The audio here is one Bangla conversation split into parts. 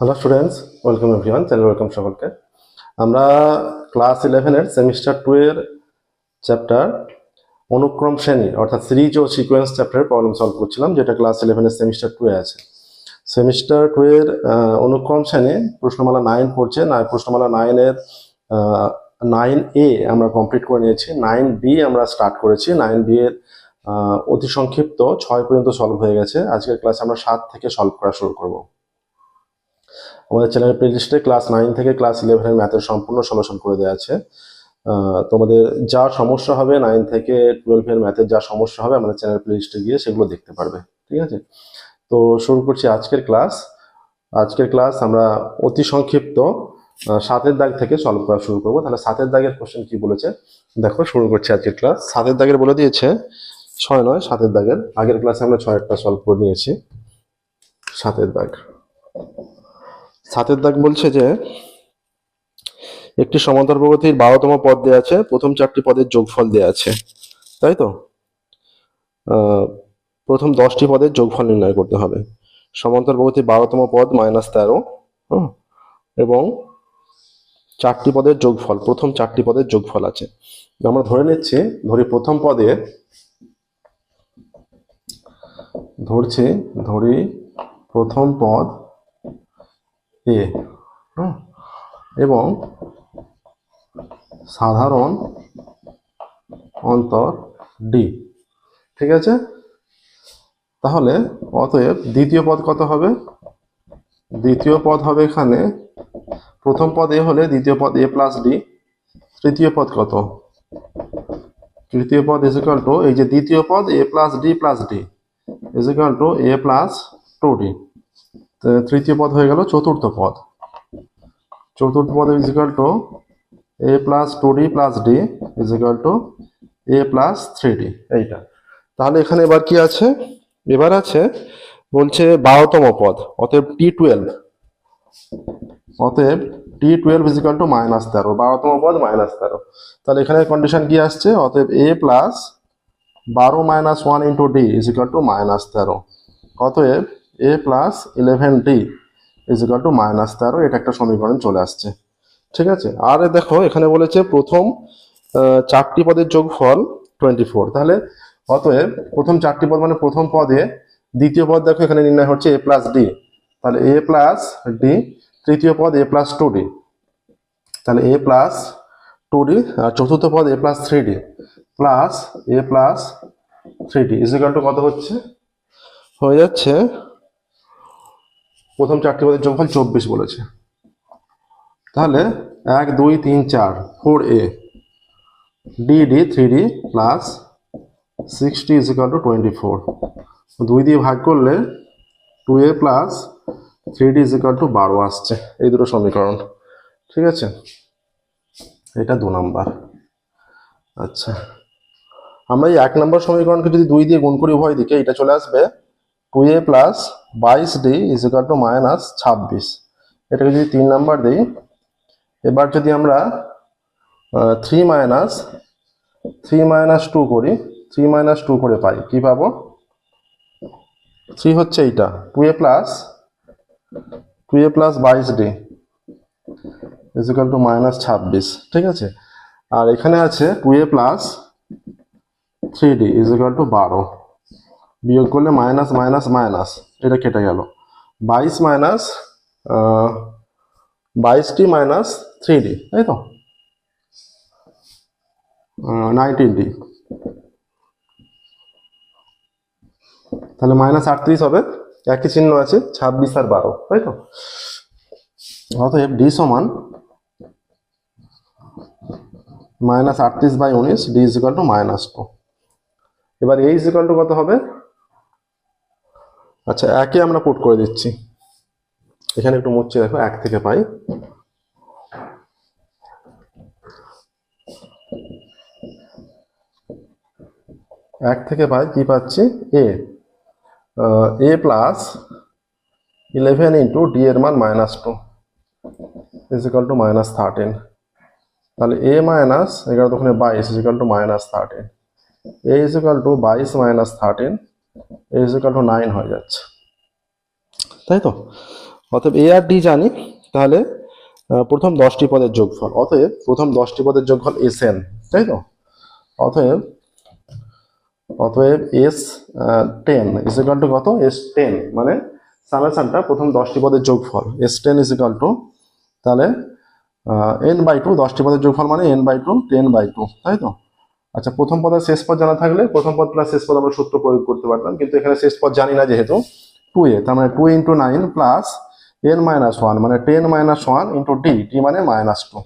Hello students welcome everyone channel welcome সকলকে। আমরা ক্লাস ইলেভেনের সেমিস্টার টু এর চ্যাপ্টার অনুক্রম শ্রেণি, অর্থাৎ সিরিজ ও সিকোয়েন্স চ্যাপ্টারের প্রবলেম সলভ করছিলাম, যেটা ক্লাস ইলেভেনের সেমিস্টার টু এ আছে। সেমিস্টার টু এর অনুক্রম শ্রেণি, প্রশ্নমালা নাইন পড়ছে। প্রশ্নমালা নাইনের নাইন এ আমরা কমপ্লিট করে নিয়েছি। নাইন বি আমরা স্টার্ট করেছি। নাইন বি এর অতি সংক্ষিপ্ত ছয় পর্যন্ত সলভ হয়ে গেছে। আজকের ক্লাসে আমরা সাত থেকে সলভ করা শুরু করব। আমাদের চ্যানেল প্লেলিস্টে ক্লাস নাইন থেকে ক্লাস ইলেভেনের ম্যাথের সম্পূর্ণ সলিউশন করে দেওয়া আছে। তোমাদের যা সমস্যা হবে নাইন থেকে টুয়েলভের ম্যাথের যা সমস্যা হবে আমাদের চ্যানেল প্লেলিস্টে গিয়ে সেগুলো দেখতে পারবে, ঠিক আছে? তো শুরু করছি আজকের ক্লাস আজকের ক্লাস আমরা অতি সংক্ষিপ্ত সাতের দাগ থেকে সলভ করা শুরু করব। তাহলে সাতের দাগের কোশ্চেন কি বলেছে? দেখো, শুরু করছি আজকের ক্লাস সাতের দাগের বলে দিয়েছে, ছয় নয়, সাতের দাগের। আগের ক্লাসে আমরা ছয়েরটা সলভ করে নিয়েছি, সাতের দাগ। সাতের দাগ বলছে যে, একটি সমান্তর প্রগতির বারোতম পদ দেওয়া আছে, প্রথম চারটি পদের যোগফল দেওয়া আছে। তাই তো? প্রথম দশটি পদের যোগফল নির্ণয় করতে হবে। সমান্তর প্রগতির বারোতম পদ মাইনাস তেরো এবং চারটি পদের যোগফল, প্রথম চারটি পদের যোগফল আছে। আমরা ধরে নিচ্ছি, ধরি প্রথম পদে, ধরছি, ধরি প্রথম পদ এ। এবং সাধারণ অন্তর ডি ঠিক আছে? তাহলে অতএব দ্বিতীয় পদ কত হবে? দ্বিতীয় পদ হবে এখানে। প্রথম পদ এ হলে দ্বিতীয় পদ এ প্লাস ডি তৃতীয় পদ কত? তৃতীয় পদ ইজিক্যাল টু এই যে দ্বিতীয় পদ A plus D plus D is equal to A plus two D তৃতীয় পদ হয়ে গেল চতুর্থ পদ। চতুর্থ পদ is equal to A plus two D plus D is equal to A plus three D এইটা। তাহলে এখানে এবার কি আছে? এবার আছে বলছে বারোতম পদ, অতএব টি টুয়েলভ অতএব T twelve is equal to minus তেরো, বারোতম পদ মাইনাস তেরো। তাহলে এখানে কন্ডিশন কি আসছে? অতএব এ প্লাস বারো minus one into D is equal to minus তেরো। অতএব A plus eleven D is equal to minus তেরো, এটা একটা সমীকরণ চলে আসছে। ঠিক আছে? আর দেখো, এখানে বলেছে প্রথম চারটি পদের যোগফল টোয়েন্টি ফোর তাহলে অতএব প্রথম চারটি পদ মানে প্রথম পদে, দ্বিতীয় পদ দেখো, এখানে নির্ণয় হচ্ছে এ প্লাস ডি তাহলে এ প্লাস ডি তৃতীয় পদ এ প্লাস টু ডি তাহলে এ প্লাস টু ডি আর চতুর্থ পদ A plus three D plus A plus three D is equal to কত হচ্ছে? হয়ে যাচ্ছে প্রথম চারটি পদের যোগফল চব্বিশ বলেছে। তাহলে এক, দুই, তিন, চার four A D D three D plus sixty is equal to twenty four দুই দিয়ে ভাগ করলে two A plus three D is equal to বারো আসছে। এই দুটো সমীকরণ, ঠিক আছে? এটা দু নাম্বার। আচ্ছা আমরা এই এক নম্বর সমীকরণকে যদি দুই দিয়ে গুণ করি উভয় দিকে, এটা চলে আসবে টু এ প্লাস বাইশ D is equal to minus ছাব্বিশ। এটাকে যদি তিন নাম্বার দিই, এবার যদি আমরা three minus three minus two করি থ্রি মাইনাস টু করে পাই, কি পাবো? থ্রি হচ্ছে এইটা two A plus two A plus বাইশ D is equal to minus ছাব্বিশ, ঠিক আছে? আর এখানে আছে two A plus three D is equal to বারো, বিয়োগ করলে মাইনাস মাইনাস মাইনাস। এটা কেটে গেল। বাইশ মাইনাস বাইশটি মাইনাস থ্রি ডি তাই তো? নাইনটিন ডি তাহলে মাইনাস আটত্রিশ হবে। একই চিহ্ন আছে, ছাব্বিশ আর বারো, তাই তো? অতএব ডি সমান মাইনাস আটত্রিশ বাই উনিশ D is equal to minus two এবার এই ইজিক্যাল টু কত হবে? আচ্ছা একে আমরা পুট করে দিচ্ছি। এখানে একটু মুচ্ছি দেখো, এক থেকে পাই। এক থেকে পাই কি পাচ্ছি? A A plus eleven into D এর মান minus two is equal to minus thirteen তাহলে এ মাইনাস এগারো দোকানে বাইশ is equal to minus thirteen A is equal to বাইশ minus thirteen A is equal to nine হয়ে যাচ্ছে। তাই তো? অতএব এ আর ডি জানি, তাহলে প্রথম দশটি পদের যোগফল। অতএব প্রথম দশটি পদের যোগফল এস এন তাই তো? অতএব অতএব S ten is equal to কত? এস টেন মানে সামেশনটা প্রথম দশটি পদের যোগফল। S ten is equal to তাহলে এন বাই টু দশটি পদের যোগফল মানে N by two ten by two তাই তো? আচ্ছা প্রথম পদের শেষ পদ জানা থাকলে প্রথম পদ প্লাস শেষ পদ আমরা সূত্র প্রয়োগ করতে পারতাম, কিন্তু এখানে শেষ পদ জানি না যেহেতু টু এ, তার মানে two into nine plus N minus one মানে ten minus one into D D মানে মাইনাস টু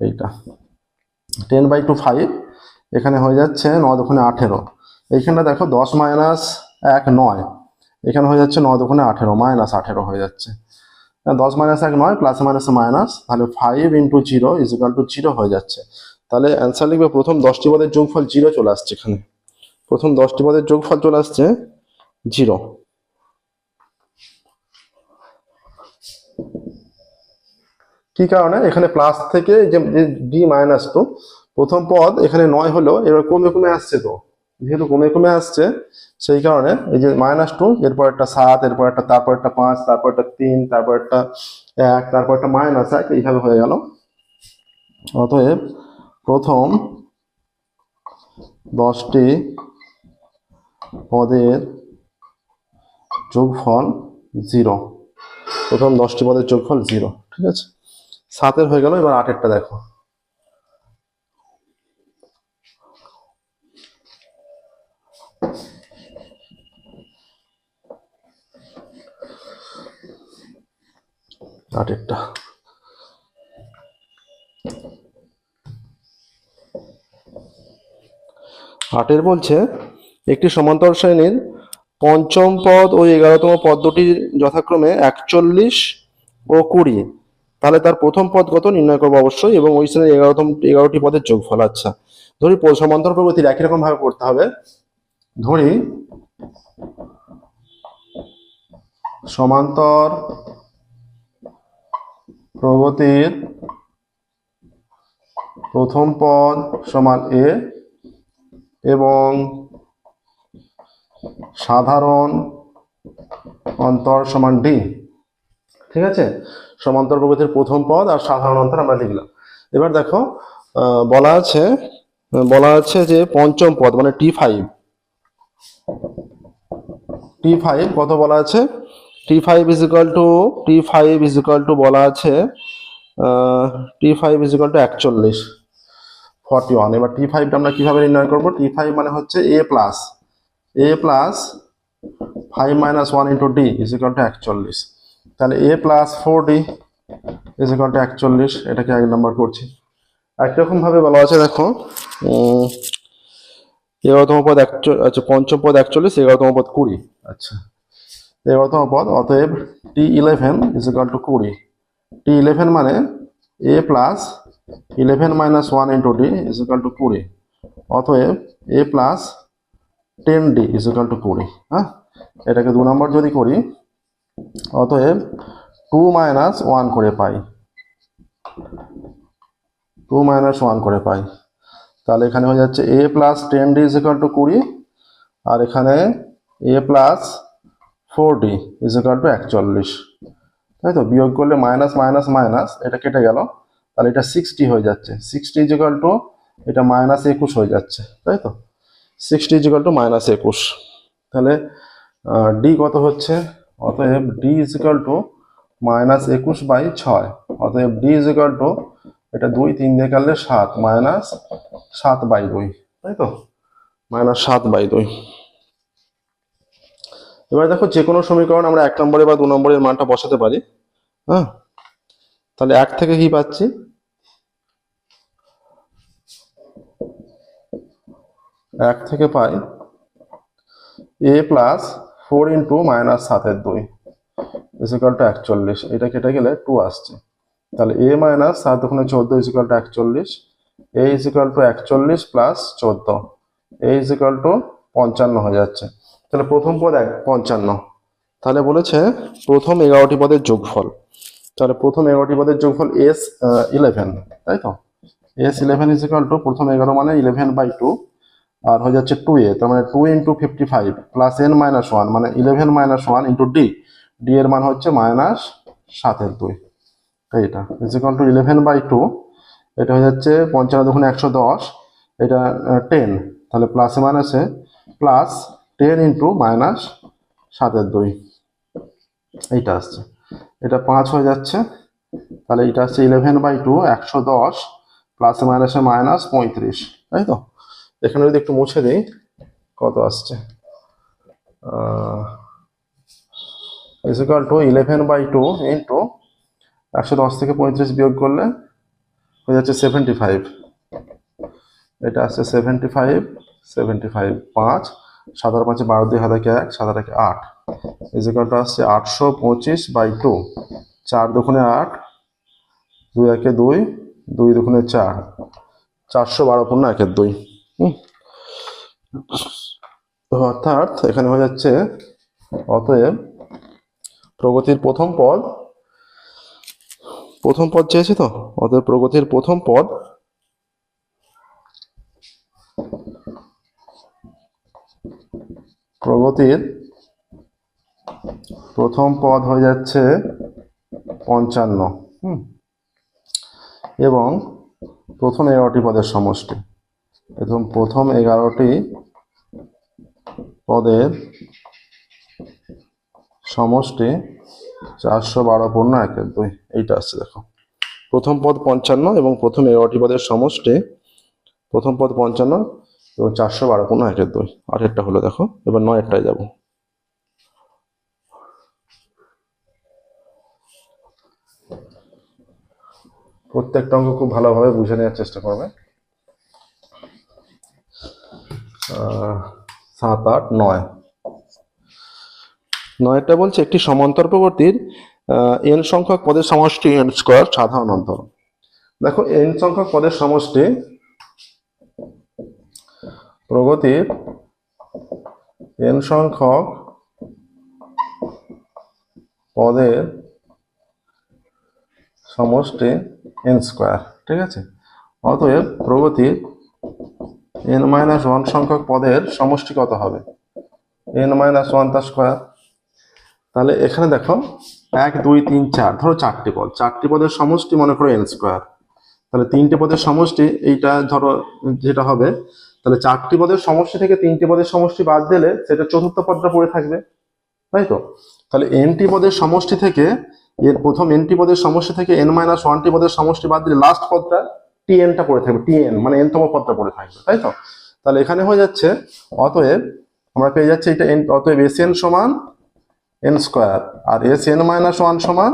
এইটা। টেন বাই টু ফাইভ এখানে হয়ে যাচ্ছে ন দোকানে আঠেরো এইখানটা দেখো দশ মাইনাস এক নয়, এখানে হয়ে যাচ্ছে ন দোকানে আঠেরো মাইনাস আঠেরো হয়ে যাচ্ছে। দশ মাইনাস এক নয় প্লাস মাইনাস মাইনাস তাহলে five into zero is equal to zero হয়ে যাচ্ছে। তাহলে অ্যান্সার লিখবে, প্রথম দশটি পদের যোগফল জিরো চলে আসছে এখানে। প্রথম দশটি পদের যোগফল চলে আসছে জিরো। কি কারণে? এখানে প্লাস থেকে যে ডি মাইনাস তো, প্রথম পদ এখানে নয় হলো, এবার কমে কমে আসছে তো। যেহেতু কমে কমে আসছে, সেই কারণে এই যে মাইনাস টু এরপর একটা সাত এরপর একটা তারপর একটা পাঁচ তারপর একটা তিন তারপর একটা এক তারপর একটা মাইনাস এক, এইভাবে হয়ে গেল। অতএব প্রথম দশটি পদের যোগফল জিরো। প্রথম দশটি পদের যোগফল জিরো, ঠিক আছে? সাতের হয়ে গেল, এবার আটেরটা দেখো। আটেরটা। আটের বলছে, একটি সমান্তর শ্রেণির পঞ্চম পদ ও এগারোতম পদ দুটি যথাক্রমে একচল্লিশ ও কুড়ি। তাহলে তার প্রথম পদ কত নির্ণয় করব অবশ্যই এবং ওই শ্রেণির এগারোতম, এগারোটি পদের যোগফল। আচ্ছা ধরি সমান্তর প্রগতির একই রকম ভাবে করতে হবে। ধরি সমান্তর প্রগতির প্রথম পদ সমান এ এবং সাধারণ অন্তর সমান ডি ঠিক আছে? সমান্তর প্রগতির প্রথম পদ আর সাধারণ অন্তর আমরা লিখলাম। এবার দেখো বলা আছে বলা আছে যে পঞ্চম পদ মানে টি ফাইভ। টি ফাইভ, কত বলা আছে? T five is equal to T five is equal to বলা আছে T five is equal to একচল্লিশ। ফর্টি ওয়ান এবার টি ফাইভটা আমরা কীভাবে নির্ণয় করব? টি ফাইভ মানে হচ্ছে A plus A plus five minus one into D is equal to একচল্লিশ। তাহলে A plus four D is equal to একচল্লিশ। এটাকে এক নম্বর করছি। একরকম ভাবে বলা আছে, দেখো। এগারোতম পদ একচল্লিশ আচ্ছা পঞ্চম পদ একচল্লিশ, এগারোতম পদ কুড়ি। আচ্ছা। এগারোতম পদ, অতএব T eleven is equal to কুড়ি। টি ইলেভেন মানে A plus eleven minus one into D is equal to কুড়ি অতএব A plus ten D is equal to কুড়ি হ্যাঁ? এটাকে দু নম্বর যদি করি, অতএব টু মাইনাস ওয়ান করে পাই। টু মাইনাস ওয়ান করে পাই। তাহলে এখানে হয়ে যাচ্ছে A plus ten D is equal to কুড়ি আর এখানে A plus four D is equal to একচল্লিশ। তাই তো? বিয়োগ করলে মাইনাস মাইনাস মাইনাস এটা কেটে গেল। তাহলে এটা সিক্সটি হয়ে যাচ্ছে। সিক্সটি ইজ ইকাল টু এটা মাইনাস একুশ হয়ে যাচ্ছে, তাই তো? Sixty is equal to minus একুশ। তাহলে ডি কত হচ্ছে? অতএব D is equal to minus একুশ বাই ছয়। অতএব ডি ইজ ইকাল টু এটা দুই তিন দিয়ে কাটলে সাত মাইনাস সাত বাই দুই, তাই তো? মাইনাস সাত বাই দুই। এবার দেখো যে কোনো সমীকরণ আমরা এক নম্বরে বা দু নম্বরের মানটা বসাতে পারি হ্যাঁ? তাহলে এক থেকে কি পাচ্ছি? এক থেকে পাই। A plus four into minus সাতের দুই ইজিক্যাল টু একচল্লিশ। এটা কেটে গেলে টু আসছে। তাহলে এ মাইনাস সাত ওখানে চোদ্দ ইজিক্যাল টু একচল্লিশ। এ ইজিক্যাল টু একচল্লিশ প্লাস চোদ্দ। এ ইজিক্যাল টু পঞ্চান্ন হয়ে যাচ্ছে। তাহলে প্রথম পদ এক, পঞ্চান্ন। তাহলে বলেছে প্রথম এগারোটি পদের যোগফল। তাহলে প্রথম এগারোটি পদের যোগফল এস ইলেভেন তাই তো? এস ইলেভেন ইজিক্যাল টু প্রথম এগারো মানে ইলেভেন বাই টু আর হয়ে যাচ্ছে টু এ তার মানে two into fifty five plus N minus one মানে eleven minus one into D D এর মান হচ্ছে মাইনাস সাতের দুই এইটা is equal to eleven by two এটা হয়ে যাচ্ছে পঞ্চান্ন দুগুণে একশো দশ, এটা টেন তাহলে প্লাসে মাইনাসে প্লাস টেন ইন্টু মাইনাস সাতের দুই, এইটা আসছে। এটা পাঁচ হয়ে যাচ্ছে। তাহলে এটা হচ্ছে ইলেভেন বাই টু একশো দশ প্লাসে মাইনাসে মাইনাস পঁয়ত্রিশ, তাই তো? এখানে যদি একটু মুছে দিই, কত আসছে? Is equal to eleven by two into একশো দশ থেকে পঁয়ত্রিশ বিয়োগ করলে হয়ে যাচ্ছে সেভেন্টি ফাইভ এটা আসছে সেভেন্টি ফাইভ সেভেন্টি ফাইভ পাঁচ সাতার পাঁচে বারো দুই হাজারকে এক সাতার একে আট। ইজিকালটা আসছে আটশো পঁচিশ বাই টু চার দুগুণে আট, দুই একে দুই দুই দুগুণে চার। চারশো বারো পূর্ণ একের দুই। অর্থাৎ এখানে হয়ে যাচ্ছে, অতএব প্রগতির প্রথম পদ প্রথম পদ চেয়েছে তো? অতএব প্রগতির প্রথম পদ প্রগতির প্রথম পদ হয়ে যাচ্ছে পঞ্চান্ন, হুম? এবং প্রথম এগারোটি পদের সমষ্টি। এবং প্রথম এগারোটি পদের সমষ্টি চারশো বারো পূর্ণ একের দুই, এইটা আসছে দেখো। প্রথম পদ পঞ্চান্ন এবং প্রথম এগারোটি পদের সমষ্টি, প্রথম পদ পঞ্চান্ন এবং চারশো বারো পূর্ণ একের দুই আটেরটা হলো, দেখো, এবার নয়েরটায় যাব। প্রত্যেকটা অঙ্ক খুব ভালোভাবে বুঝে নেওয়ার চেষ্টা করবে। সাত, আট, নয়। নয়টা বলছে, একটি সমান্তর প্রবর্তীর এন সংখ্যক পদের সমষ্টি এন স্কোয়ার সাধারণ অন্তর। দেখো এন সংখ্যক পদের সমষ্টি প্রগতির এন সংখ্যক পদের সমষ্টি এন স্কোয়ার ঠিক আছে? অতএব প্রগতির এন মাইনাস ওয়ান সংখ্যক পদের সমষ্টি কত হবে এন মাইনাস ওয়ান স্কোয়ার তাহলে এখানে দেখো, এক, দুই, তিন, চার, ধরো চারটি পদ। চারটি পদের সমষ্টি মনে করো এন স্কোয়ার তাহলে তিনটে পদের সমষ্টি, এইটা ধরো যেটা হবে, তাহলে চারটি পদের সমষ্টি থেকে তিনটি পদের সমষ্টি বাদ দিলে সেটা চতুর্থ পদটা পড়ে থাকবে, তাই তো? তাহলে এনটি পদের সমষ্টি থেকে এর প্রথম এনটি পদের সমষ্টি থেকে এন মাইনাস ওয়ানটি পদের সমষ্টি বাদ দিলে লাস্ট পদটা টি টিএনটা পড়ে থাকবে টিএন মানে এনতম পদটা পড়ে থাকবে, তাই তো? তাহলে এখানে হয়ে যাচ্ছে, অতএব আমরা পেয়ে যাচ্ছি এটা এন অতএব এস এন সমান এন স্কোয়ার আর এস এন মাইনাস ওয়ান সমান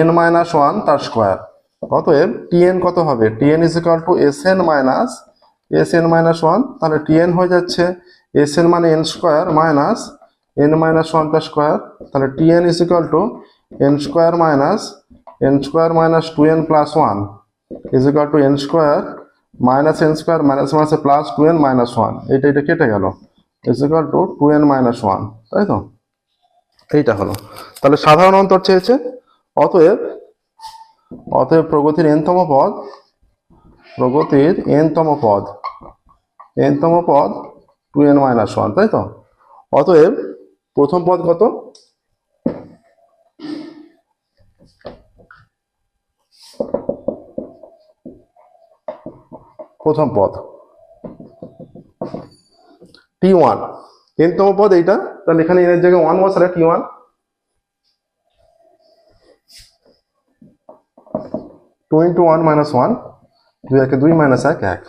এন মাইনাস ওয়ান তার স্কোয়ার অতএব টিএন কত হবে? T N is equal to S N minus S N minus one তাহলে টিএন হয়ে যাচ্ছে এস এন মানে N square minus N minus one তার স্কোয়ার তাহলে T N is equal to minus N square minus two N plus one is equal to N square minus N square minus মাইনাসে plus two N minus one এটা এটা কেটে গেল। Equal to two N minus one তাই তো? এইটা হলো। তাহলে সাধারণ অন্তর চেয়েছে। অতএব অতএব প্রগতির এনতম পদ, প্রগতির এনতম পদ এনতম পদ টু এন মাইনাস ওয়ান তাই তো? অতএব প্রথম পদ কত? প্রথম পদ। টি ওয়ান এনতম পদ এইটা। তাহলে এখানে এনের জায়গায় ওয়ান বসালে T one two into one minus one দুই একে দুই মাইনাস এক এক।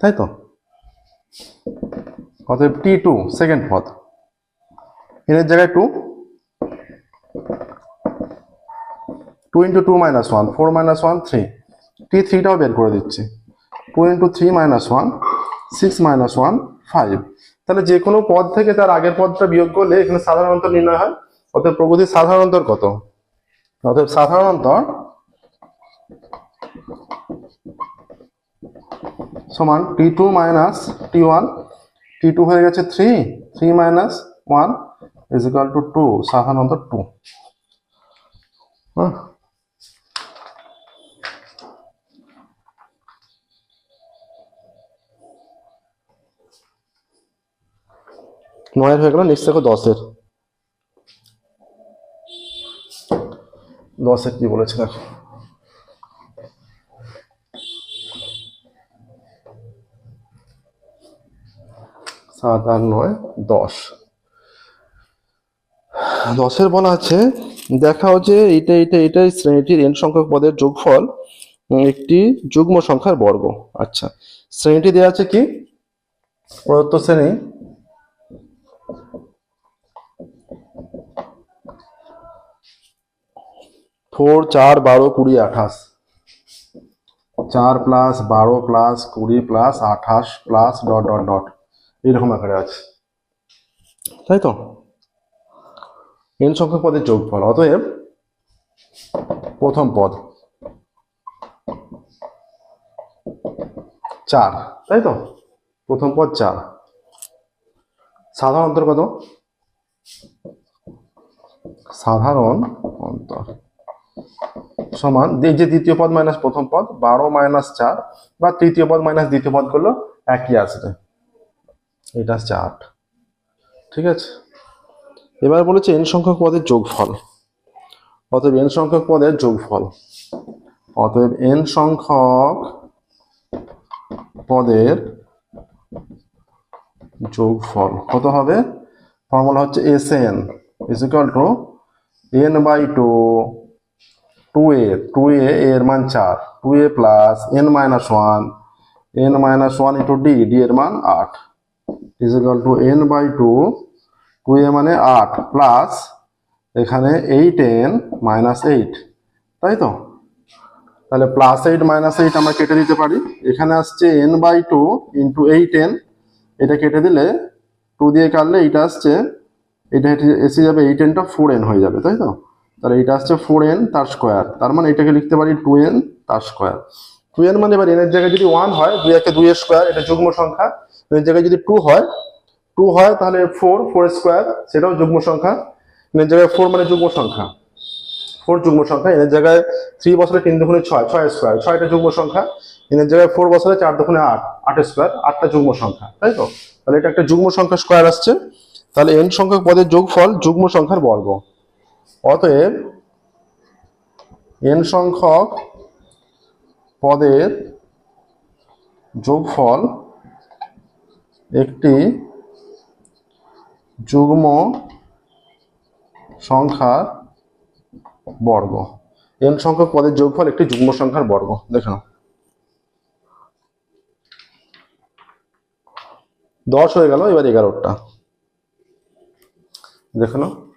তাই তো? অতএব টি টু সেকেন্ড পদ। এনের জায়গায় two two into two minus one four minus one three T থ্রিটাও বের করে দিচ্ছি। Two into three minus one, six minus one, five. তাহলে যে কোনো পদ থেকে তার আগের পদটা বিয়োগ করলে এখানে সাধারণ অন্তর নির্ণয় হয়। অতএব প্রগতির সাধারণ অন্তর কত? অতএব সাধারণ অন্তর সমান T two minus T one T two হয়ে গেছে three three minus one is equal to two সাধারণ অন্তর টু হ্যাঁ? নয়ের হয়ে গেল নেক্সট দেখো দশের। দশে কি বলেছে দেখো। সাত, আট, নয়, দশ। দশের বলা আছে, দেখাও যে এইটা এটা এটাই শ্রেণীটির এন সংখ্যক পদের যোগফল একটি যুগ্ম সংখ্যার বর্গ। আচ্ছা শ্রেণীটি দেওয়া আছে কি? প্রদত্ত শ্রেণি ফোর, চার, বারো, কুড়ি, আঠাশ। চার প্লাস, বারো প্লাস, কুড়ি প্লাস, আঠাশ প্লাস, ডট ডট ডট। এইরকম আকারে আছে। তাই তো? এন সংখ্যক পদের যোগফল। অতএব প্রথম পদ চার। তাই তো? প্রথম পদ চার। সাধারণ অন্তর কত? সাধারণ অন্তর। সমান, এই যে দ্বিতীয় পদ মাইনাস প্রথম পদ, বারো মাইনাস চার, বা তৃতীয় পদ মাইনাস দ্বিতীয় পদ করল একই আসবে। এটা হচ্ছে আট। ঠিক আছে? এবার বলেছে এন সংখ্যক পদের যোগফল। অতএব এন সংখ্যক পদের যোগফল। অতএব এন সংখ্যক পদের যোগফল। কত হবে? ফর্মুলা হচ্ছে S N is equal to N by two two A two A এর মান চার। Two A plus N minus one N minus one into D D এর মান আট। Is to N by two two A মানে আট প্লাস এখানে এইট এন মাইনাস এইট তাই তো? তাহলে প্লাস এইট মাইনাস এইট আমরা কেটে দিতে পারি। এখানে আসছে N by two into eight N এটা কেটে দিলে টু দিয়ে কাটলে এইটা আসছে, এটা এসে যাবে এইট এনটা ফোর এন হয়ে যাবে, তাই তো? তাহলে এটা আসছে ফোর এন তার স্কোয়ার তার মানে এটাকে লিখতে পারি টু এন তার স্কোয়ার টু এন মানে এবার এনের জায়গায় যদি ওয়ান হয়, দুই একে দুই স্কোয়ার এটা যুগ্ম সংখ্যা। এর জায়গায় যদি টু হয় টু হয় তাহলে ফোর ফোর স্কোয়ার সেটাও যুগ্ম সংখ্যা। এনের জায়গায় ফোর মানে যুগ্ম সংখ্যা। ফোর যুগ্ম সংখ্যা এনের জায়গায় থ্রি বছরে তিন দুগুণে ছয় ছয় স্কোয়ার ছয়টা যুগ্ম সংখ্যা এনের জায়গায় ফোর বছরে চার দুগুণে আট আট স্কোয়ার আটটা যুগ্ম সংখ্যা, তাই তো? তাহলে এটা একটা যুগ্ম সংখ্যা স্কোয়ার আসছে। তাহলে এন সংখ্যক পদের যোগফল যুগ্ম সংখ্যার বর্গ। অতএব এন সংখ্যক পদের যোগফল একটি যুগ্ম সংখ্যার বর্গ। এন সংখ্যক পদের যোগফল একটি যুগ্ম সংখ্যার বর্গ। দেখে নাও। দশ হয়ে গেল, এবার এগারোটা। দেখে নাও।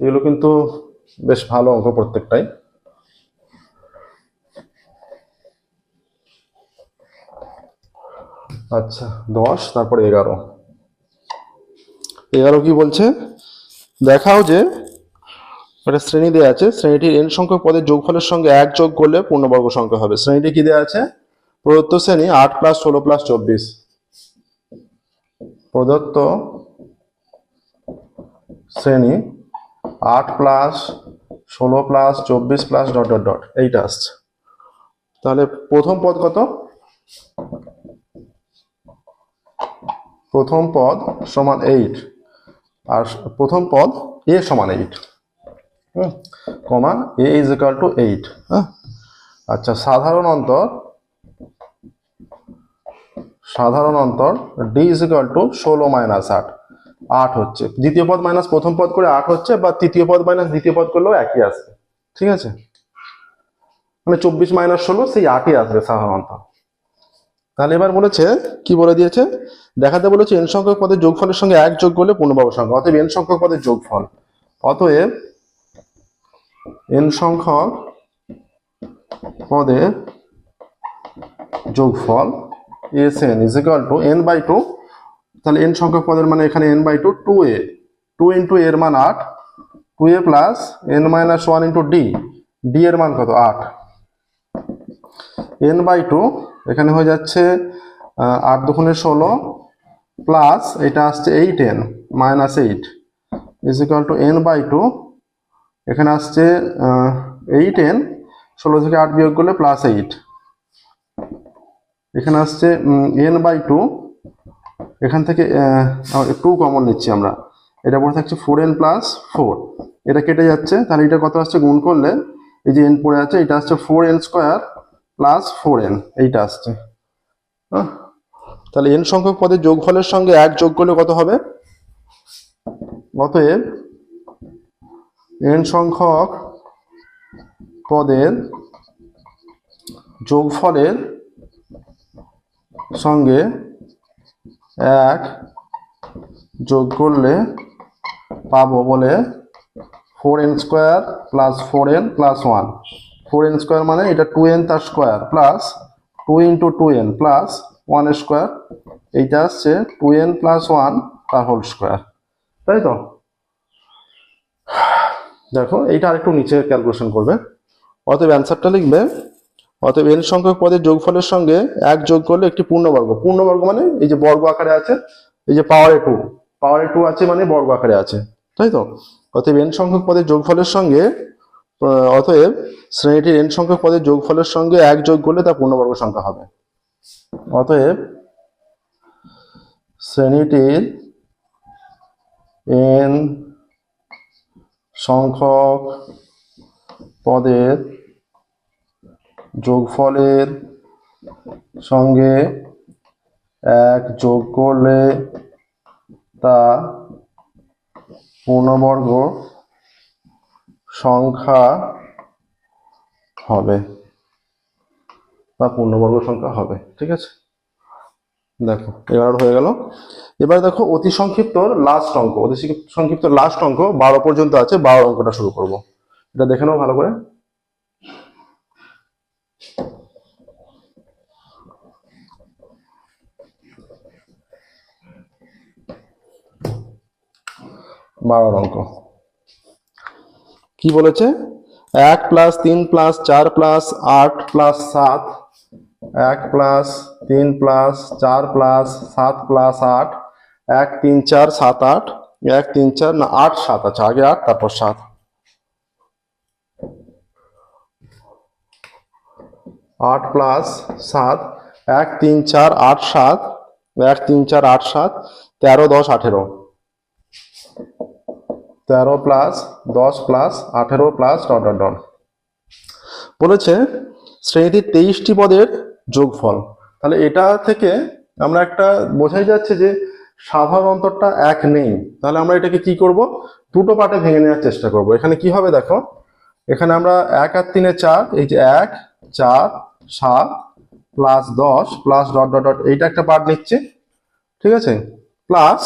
এগুলো কিন্তু বেশ ভালো অঙ্ক প্রত্যেকটাই। আচ্ছা দশ, তারপরে এগারো। এগারো কি বলছে? দেখাও যে, একটা শ্রেণি দেওয়া আছে, শ্রেণীটির এন সংখ্যক পদের যোগফলের সঙ্গে এক যোগ করলে পূর্ণবর্গ সংখ্যা হবে। শ্রেণীটি কি দেওয়া আছে? প্রদত্ত শ্রেণি আট প্লাস ষোলো প্লাস চব্বিশ। প্রদত্ত শ্রেণি আট প্লাস ষোলো প্লাস চব্বিশ প্লাস ডট ডট ডট এইটা আসছে। তাহলে প্রথম পদ কত? প্রথম পদ সমান এইট আর প্রথম পদ এ সমান eight comma a is equal to eight হ্যাঁ আচ্ছা সাধারণ অন্তর সাধারণ অন্তর ডি ইজ ইকাল টু ষোলো মাইনাস আট। আট হচ্ছে। দ্বিতীয় পদ মাইনাস প্রথম পদ করে আট হচ্ছে, বা তৃতীয় পদ মাইনাস দ্বিতীয় পদ করলেও একই আসবে। ঠিক আছে? মানে চব্বিশ মাইনাস ষোলো, সেই আটই আসবে সাধারণত। তাহলে এবার বলেছে, কি বলে দিয়েছে? দেখাতে বলেছে এন সংখ্যক পদের যোগফলের সঙ্গে এক যোগ করলে পূর্ণবর্গ সংখ্যা, অতএব এন সংখ্যক পদের যোগফল। অতএব এন সংখ্যক পদের যোগফল s n is equal to n by two তাহলে এন সংখ্যক পদের মানে এখানে n by two two a two into এর মান আট two a plus n minus one into d d এর মান কত? আট। এন বাই টু এখানে হয়ে যাচ্ছে আট দুগুণে ষোলো প্লাস এটা আসছে eight n minus eight is equal to n by two এখানে আসছে এইট এন ষোলো থেকে আট বিয়োগ করলে প্লাস এইট এখানে আসছে এন বাই টু এখান থেকে টু কমন নিচ্ছি আমরা। এটা পড়ে থাকছে ফোর এন প্লাস ফোর এটা কেটে যাচ্ছে, তাহলে এটা কত আসছে? গুণ করলে এই যে এন পড়ে আছে, এটা আসছে four n square plus four n এইটা আসছে। হ্যাঁ? তাহলে এন সংখ্যক পদের যোগফলের সঙ্গে এক যোগ করলে কত হবে? অতএব এন সংখ্যক পদের যোগফলের সঙ্গে এক যোগ করলে পাবো বলে four n square plus four n plus one four n square মানে এটা টু এন তার square plus two into two n plus one square এইটা আসছে টু এন প্লাস ওয়ান তার হোল স্কোয়ার তাই তো? দেখো, এইটা আরেকটু নিচে ক্যালকুলেশন করবে। অতএব অ্যান্সারটা লিখবে অতএব এন সংখ্যক পদের যোগফলের সঙ্গে এক যোগ করলে একটি পূর্ণবর্গ। পূর্ণবর্গ মানে এই যে বর্গ আকারে আছে, এই যে পাওয়ারে টু পাওয়ারে টু আছে মানে বর্গ আকারে আছে, তাই তো? অতএব এন সংখ্যক পদের যোগফলের সঙ্গে অতএব শ্রেণীটির এন সংখ্যক পদের যোগফলের সঙ্গে এক যোগ করলে তা পূর্ণবর্গ সংখ্যা হবে। অতএব শ্রেণীটির এন সংখ্যক পদের যোগফলের সঙ্গে এক যোগ করলে তা পূর্ণবর্গ সংখ্যা হবে। বা পূর্ণবর্গ সংখ্যা হবে, ঠিক আছে? দেখো এগারো হয়ে গেল। এবার দেখো অতি সংক্ষিপ্ত লাস্ট অঙ্ক, অতি সংক্ষিপ্ত লাস্ট অঙ্ক, বারো পর্যন্ত আছে, বারো অঙ্কটা শুরু করব। এটা দেখে নাও ভালো করে। বারো অঙ্ক। কি বলেছে? এক প্লাস তিন প্লাস চার প্লাস আট প্লাস সাত। এক প্লাস তিন প্লাস চার প্লাস সাত প্লাস আট। এক তিন চার সাত আট। এক তিন চার না, আট সাত আচ্ছা আগে আট, তারপর সাত। আট প্লাস সাত, এক তিন চার আট সাত। এক তিন চার আট সাত, তেরো দশ আঠেরো। তেরো প্লাস দশ প্লাস আঠেরো প্লাস ডট ডট ডট বলেছে শ্রেণীটির তেইশটি পদের যোগফল। তাহলে এটা থেকে আমরা একটা বোঝাই যাচ্ছে যে সাধারণ অন্তরটা এক নেই। তাহলে আমরা এটাকে কি করব? দুটো পার্টে ভেঙে নেওয়ার চেষ্টা করব। এখানে কি হবে দেখো? এখানে আমরা এক আর তিনে চার, এই যে এক, চার, সাত প্লাস দশ প্লাস ডট ডট ডট এইটা একটা পার্ট নিচ্ছে। ঠিক আছে? প্লাস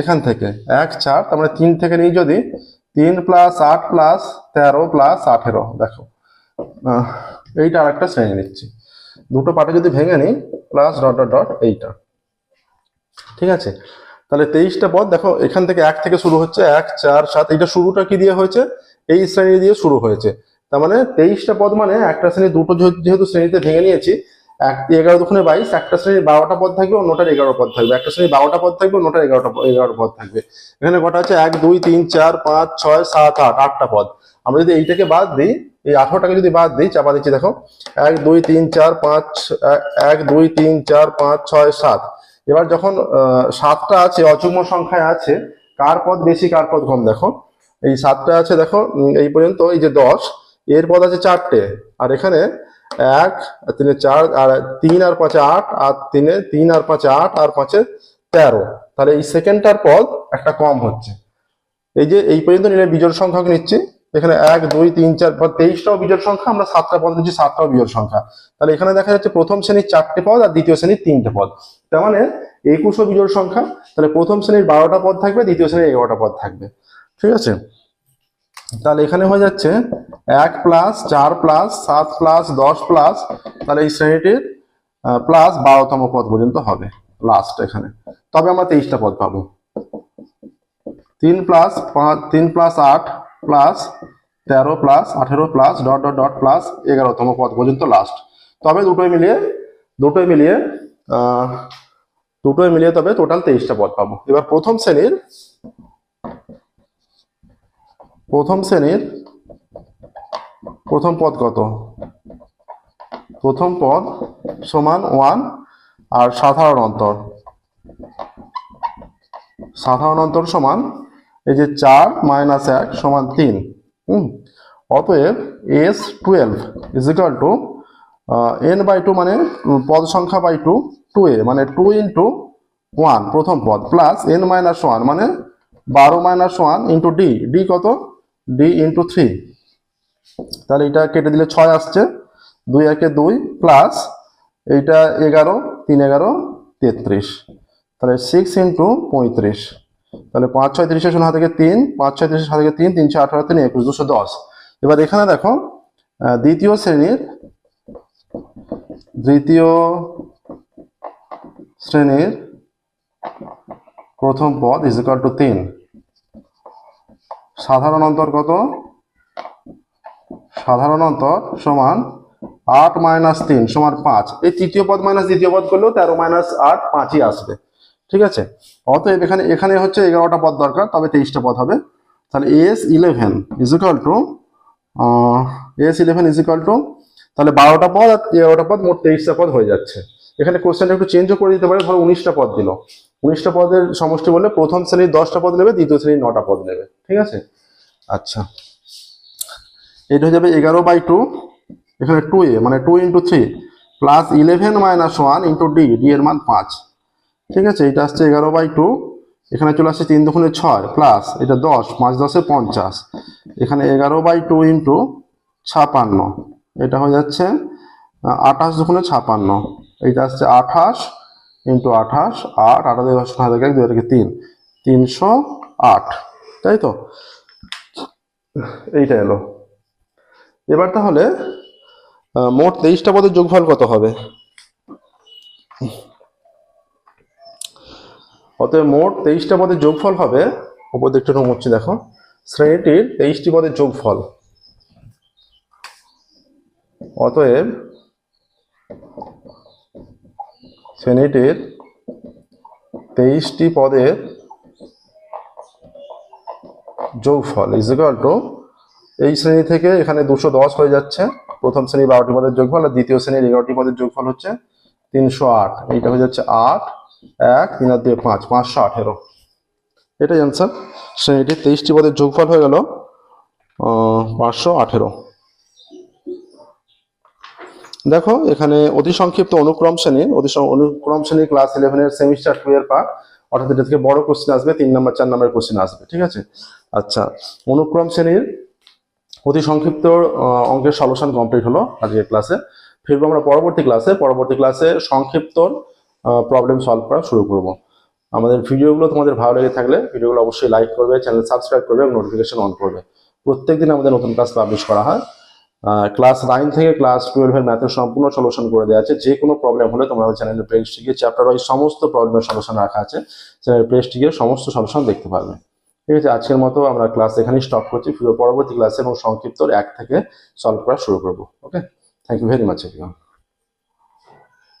এখান থেকে। এক চার, তার মানে তিন থেকে নিই যদি। তিন প্লাস আট প্লাস তেরো প্লাস আঠেরো, দেখো। এইটা আর একটা শ্রেণি নিচ্ছি। দুটো পার্টে যদি ভেঙে নিই প্লাস ডট ডট ডট এইটা। ঠিক আছে? তাহলে তেইশটা পদ, দেখো, এখান থেকে এক থেকে শুরু হচ্ছে, এক, চার, সাত। এইটা শুরুটা কি দিয়ে হয়েছে? এই শ্রেণি দিয়ে শুরু হয়েছে। তার মানে তেইশটা পদ মানে একটা শ্রেণি, দুটো যেহেতু শ্রেণীতে ভেঙে নিয়েছি এক, এগারো দুখানে বাইশ, একটা শ্রেণির বারোটা পদ থাকবে অন্যটার এগারো পদ থাকবে। একটা শ্রেণির বারোটা পদ থাকবে অন্যটার এগারোটা এগারো পদ থাকবে। এখানে কটা আছে? এক, দুই, তিন, চার, পাঁচ, ছয়, সাত, আট, আটটা পদ। আমরা যদি এইটাকে বাদ দিই, এই আঠারোটাকে যদি বাদ দিই, চাপা দিচ্ছি, দেখো। এক, দুই, তিন, চার, পাঁচ, এক- দুই, তিন, চার, পাঁচ, ছয়, সাত। এবার যখন সাতটা আছে, অযুগ্ম সংখ্যায় আছে, কার পদ বেশি, কার পদ কম, দেখো। এই সাতটা আছে, দেখো এই পর্যন্ত, এই যে দশ, এর পদ আছে চারটে। আর এখানে এক তিনে চার, আর তিন আর পাঁচে আট, আর তিনে তিন আর পাঁচে আট, আর পাঁচে তেরো। তাহলে এই সেকেন্ডটার পদ একটা কম হচ্ছে। এই যে এই পর্যন্ত নিলে বিজোড় সংখ্যাকে নিচ্ছি। এখানে এক, দুই, তিন, চার পদ তেইশটাও বিজোড় সংখ্যা, আমরা সাতটা পদ নিচ্ছি, সাতটাও বিজোড় সংখ্যা। তাহলে এখানে দেখা যাচ্ছে প্রথম শ্রেণির চারটে পদ আর দ্বিতীয় শ্রেণির তিনটে পদ। তার মানে একুশও বিজোড় সংখ্যা, তাহলে প্রথম শ্রেণির বারোটা পদ থাকবে, দ্বিতীয় শ্রেণির এগারোটা পদ থাকবে। ঠিক আছে? তাহলে এখানে হয়ে যাচ্ছে এক প্লাস চার প্লাস সাত প্লাস দশ প্লাস তাহলে এই শ্রেণীটির প্লাস বারোতম পদ পর্যন্ত হবে লাস্ট এখানে। তবে আমরা তেইশটা পদ পাবো। তিন প্লাস পাঁচ, তিন প্লাস আট প্লাস তেরো প্লাস আঠেরো plus dot dot dot plus এগারোতম পদ পর্যন্ত লাস্ট তবে দুটোই মিলিয়ে দুটোই মিলিয়ে দুটোই মিলিয়ে তবে টোটাল তেইশটা পদ পাবো। এবার প্রথম শ্রেণির প্রথম শ্রেণির প্রথম পদ কত? প্রথম পদ সমান ওয়ান আর সাধারণ অন্তর। সাধারণ অন্তর সমান এই যে চার মাইনাস এক সমান তিন। হুম? অতএব s twelve is equal to n by two মানে পদ সংখ্যা বাই টু টু এ মানে টু ইন্টু ওয়ান, প্রথম পদ, প্লাস এন মাইনাস ওয়ান মানে বারো minus one into d. D কত? ডি ইন্টু থ্রি তাহলে এটা কেটে দিলে ছয় আসছে। দুই একে দুই প্লাস এইটা এগারো, তিন এগারো, তেত্রিশ। তাহলে সিক্স ইন্টু পঁয়ত্রিশ। তাহলে পাঁচ ছয় তিরিশে শূন্য থেকে তিন, পাঁচ ছয় তিরিশে হাত থেকে তিন তিন ছয় আঠারো তিন একুশ, দুশো দশ। এবার এখানে দেখো দ্বিতীয় শ্রেণির দ্বিতীয় শ্রেণির প্রথম পদ ইজ ইকাল টু তিন। সাধারণ অন্তর কত? সাধারণ অন্তর সমান আট মাইনাস তিন সমান পাঁচ। এই তৃতীয় পদ মাইনাস দ্বিতীয় পদ করলেও তেরো মাইনাস আট পাঁচই আসবে। ঠিক আছে? অতএব এখানে এখানে হচ্ছে এগারোটা পদ দরকার, তবে তেইশটা পদ হবে। তাহলে s eleven is equal to s eleven is equal to, তাহলে বারোটা পদ আর এগারোটা পদ মোট তেইশটা পদ হয়ে যাচ্ছে। এখানে কোশ্চেনটা একটু চেঞ্জও করে দিতে পারে, ধরো উনিশটা পদ দিল। উনিশটা পদের সমষ্টি বললে প্রথম শ্রেণির দশটা পদ নেবে, দ্বিতীয় শ্রেণির নটা পদ নেবে। ঠিক আছে? আচ্ছা। এটা হয়ে যাবে এগারো বাই টু এখানে টু এ মানে two into three plus eleven minus one into d d এর মান পাঁচ। ঠিক আছে? এটা আসছে এগারো বাই টু এখানে চলে আসছে তিন দুগুণে ছয় প্লাস এটা দশ, পাঁচ দশে পঞ্চাশ। এখানে এগারো বাই টু ইন্টু ছাপান্ন, এটা হয়ে যাচ্ছে আঠাশ দুগুণে ছাপান্ন। এইটা আসছে আঠাশ ইন্টু আঠাশ, আট আঠাশ দশ হাজার এক, দুই তিন, তিনশো আট। তাই তো? এইটা এলো। এবার তাহলে মোট তেইশটা পদের যোগফল কত হবে? অতএব মোট তেইশটা পদের যোগফল হবে, উপর দিকটা একটু হচ্ছে দেখো। শ্রেণীটির তেইশটি পদের যোগফল। অতএব, শ্রেণীটির তেইশটি পদের যোগফল ইজ ইকাল টু এই শ্রেণি থেকে এখানে দুশো দশ হয়ে যাচ্ছে। প্রথম শ্রেণির বারোটি পদের যোগফল আর দ্বিতীয় শ্রেণির এগারোটি পদের যোগফল হচ্ছে তিনশো আট। এইটা হয়ে যাচ্ছে আট, এক, তিন আর দুই পাঁচ, পাঁচশো আঠেরো। এটাই অ্যান্সার শ্রেণীটির তেইশটি পদের যোগফল হয়ে গেল পাঁচশো আঠেরো। দেখো, এখানে অতি সংক্ষিপ্ত অনুক্রম শ্রেণির অতি অনুক্রম শ্রেণির ক্লাস ইলেভেনের সেমিস্টার টু এর পার্ট অর্থাৎ এটা থেকে বড় কোশ্চেন আসবে, তিন নম্বর, চার নম্বর কোশ্চেন আসবে, ঠিক আছে? আচ্ছা অনুক্রম শ্রেণির অতি সংক্ষিপ্ত অঙ্কের সলিউশন কমপ্লিট হলো আজকের ক্লাসে ফিরবো আমরা পরবর্তী ক্লাসে পরবর্তী ক্লাসে সংক্ষিপ্ত প্রবলেম সলভ করা শুরু করব। আমাদের ভিডিওগুলো তোমাদের ভালো লেগে থাকলে ভিডিওগুলো অবশ্যই লাইক করবে চ্যানেল সাবস্ক্রাইব করবে এবং নোটিফিকেশন অন করবে। প্রত্যেকদিন আমাদের নতুন ক্লাস পাবলিশ করা হয়। ক্লাস নাইন থেকে ক্লাস টুয়েলভের ম্যাথের সম্পূর্ণ সলিউশন করে দেওয়া আছে। যে কোনো প্রবলেম হলে তোমরা চ্যানেলের গিয়ে চ্যাপ্টার ওয়াইজ সমস্ত প্রবলেমের সলিউশন রাখা আছে। চ্যানেলের প্লেলিস্টে গিয়ে সমস্ত সলিউশন দেখতে পারবে। ঠিক আছে? আজকের মতো আমরা ক্লাস এখানেই স্টপ করছি। ফিরে পরবর্তী ক্লাসে এবং সংক্ষিপ্ত এক থেকে সলভ করা শুরু করব। Okay thank you very much everyone